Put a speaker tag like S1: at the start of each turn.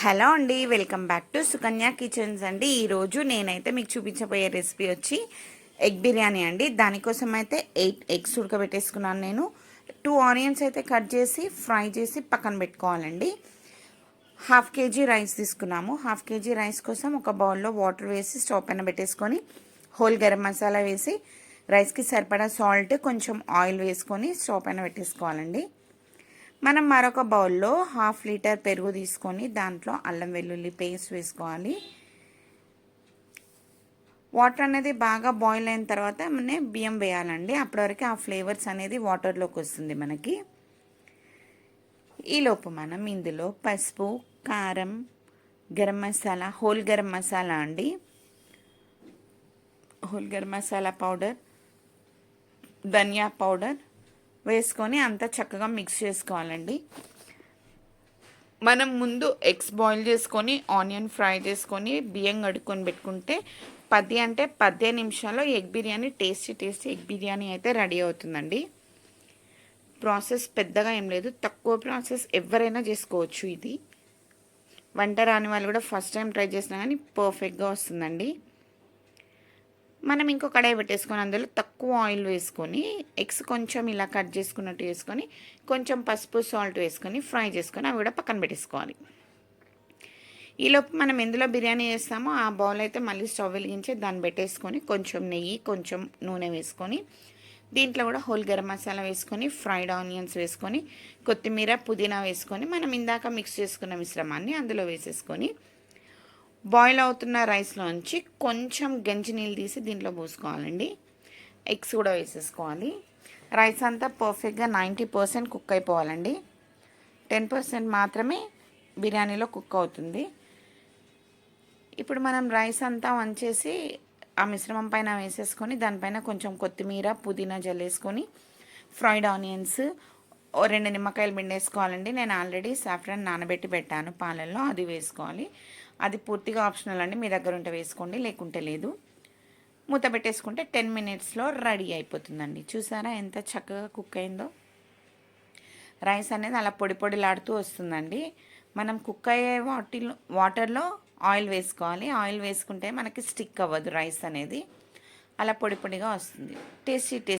S1: Hello అండి welcome back to Sukanya kitchens అండి. ఈరోజు నేనైతే మీకు చూపించబోయే రెసిపీ వచ్చి ఎగ్ బిర్యానీ అండి. దానికోసం అయితే ఎయిట్ ఎగ్స్ ఉడకబెట్టేసుకున్నాను నేను. టూ ఆనియన్స్ అయితే కట్ చేసి ఫ్రై చేసి పక్కన పెట్టుకోవాలండి. హాఫ్ కేజీ రైస్ తీసుకున్నాము. హాఫ్ కేజీ రైస్ కోసం ఒక బౌల్లో వాటర్ వేసి స్టవ్ పైన పెట్టేసుకొని హోల్ గరం మసాలా వేసి రైస్కి సరిపడా సాల్ట్ కొంచెం ఆయిల్ వేసుకొని స్టవ్ పైన పెట్టేసుకోవాలండి. మనం మరొక బౌల్లో హాఫ్ లీటర్ పెరుగు తీసుకొని దాంట్లో అల్లం వెల్లుల్లి పేస్ట్ వేసుకోవాలి. వాటర్ అనేది బాగా బాయిల్ అయిన తర్వాత మన బియ్యం వేయాలండి. అప్పటివరకు ఆ ఫ్లేవర్స్ అనేది వాటర్లోకి వస్తుంది మనకి. ఈలోపు మనం ఇందులో పసుపు కారం గరం మసాలా హోల్ గరం మసాలా అండి. Whole garam masala powder dhania powder వేసుకొని అంతా చక్కగా మిక్స్ చేసుకోవాలండి. మనం ముందు ఎగ్స్ బాయిల్ చేసుకొని ఆనియన్ ఫ్రై చేసుకొని బియ్యం కడుక్కొని పెట్టుకుంటే పది అంటే పదే నిమిషాల్లో egg biryani tasty tasty egg biryani అయితే రెడీ అవుతుందండి. ప్రాసెస్ పెద్దగా ఏం లేదు. తక్కువ ప్రాసెస్ ఎవరైనా చేసుకోవచ్చు ఇది. వంట రాని వాళ్ళు కూడా ఫస్ట్ టైం ట్రై చేసినా కానీ పర్ఫెక్ట్గా వస్తుందండి. మనం ఇంకో కడాయి పెట్టేసుకొని అందులో తక్కువ ఆయిల్ వేసుకొని ఎగ్స్ కొంచెం ఇలా కట్ చేసుకున్నట్టు వేసుకొని కొంచెం పసుపు సాల్ట్ వేసుకొని ఫ్రై చేసుకొని అవి కూడా పక్కన పెట్టేసుకోవాలి. ఈలోపు మనం ఎందులో బిర్యానీ చేస్తామో ఆ బౌల్ అయితే మళ్ళీ స్టవ్ వెలిగించి దాన్ని పెట్టేసుకొని కొంచెం నెయ్యి కొంచెం నూనె వేసుకొని దీంట్లో కూడా హోల్ గరం మసాలా వేసుకొని ఫ్రైడ్ ఆనియన్స్ వేసుకొని కొత్తిమీర పుదీనా వేసుకొని మనం ఇందాక మిక్స్ చేసుకున్న మిశ్రమాన్ని అందులో వేసేసుకొని బాయిల్ అవుతున్న రైస్లోంచి కొంచెం గంజి నీళ్ళు తీసి దీంట్లో పోసుకోవాలండి. ఎగ్స్ కూడా వేసేసుకోవాలి. రైస్ అంతా పర్ఫెక్ట్గా నైంటీ పర్సెంట్ కుక్ అయిపోవాలండి. టెన్ పర్సెంట్ మాత్రమే బిర్యానీలో కుక్ అవుతుంది. ఇప్పుడు మనం రైస్ అంతా వంచేసి ఆ మిశ్రమం పైన వేసేసుకొని దానిపైన కొంచెం కొత్తిమీర పుదీనా జల్లేసుకొని ఫ్రైడ్ ఆనియన్స్ రెండు నిమ్మకాయలు పిండేసుకోవాలండి. నేను ఆల్రెడీ సాఫ్రాన్ నానబెట్టి పెట్టాను పాలల్లో అది వేసుకోవాలి. అది పూర్తిగా ఆప్షనల్ అండి. మీ దగ్గర ఉంటే వేసుకోండి లేకుంటే లేదు. మూత పెట్టేసుకుంటే టెన్ మినిట్స్లో రెడీ అయిపోతుందండి. చూసారా ఎంత చక్కగా కుక్ అయిందో? రైస్ అనేది అలా పొడి పొడిలాడుతూ వస్తుందండి. మనం కుక్ అయ్యే వాటిలో వాటర్లో ఆయిల్ వేసుకోవాలి. ఆయిల్ వేసుకుంటే మనకి స్టిక్ అవ్వదు రైస్ అనేది. అలా పొడి పొడిగా వస్తుంది. Tasty taste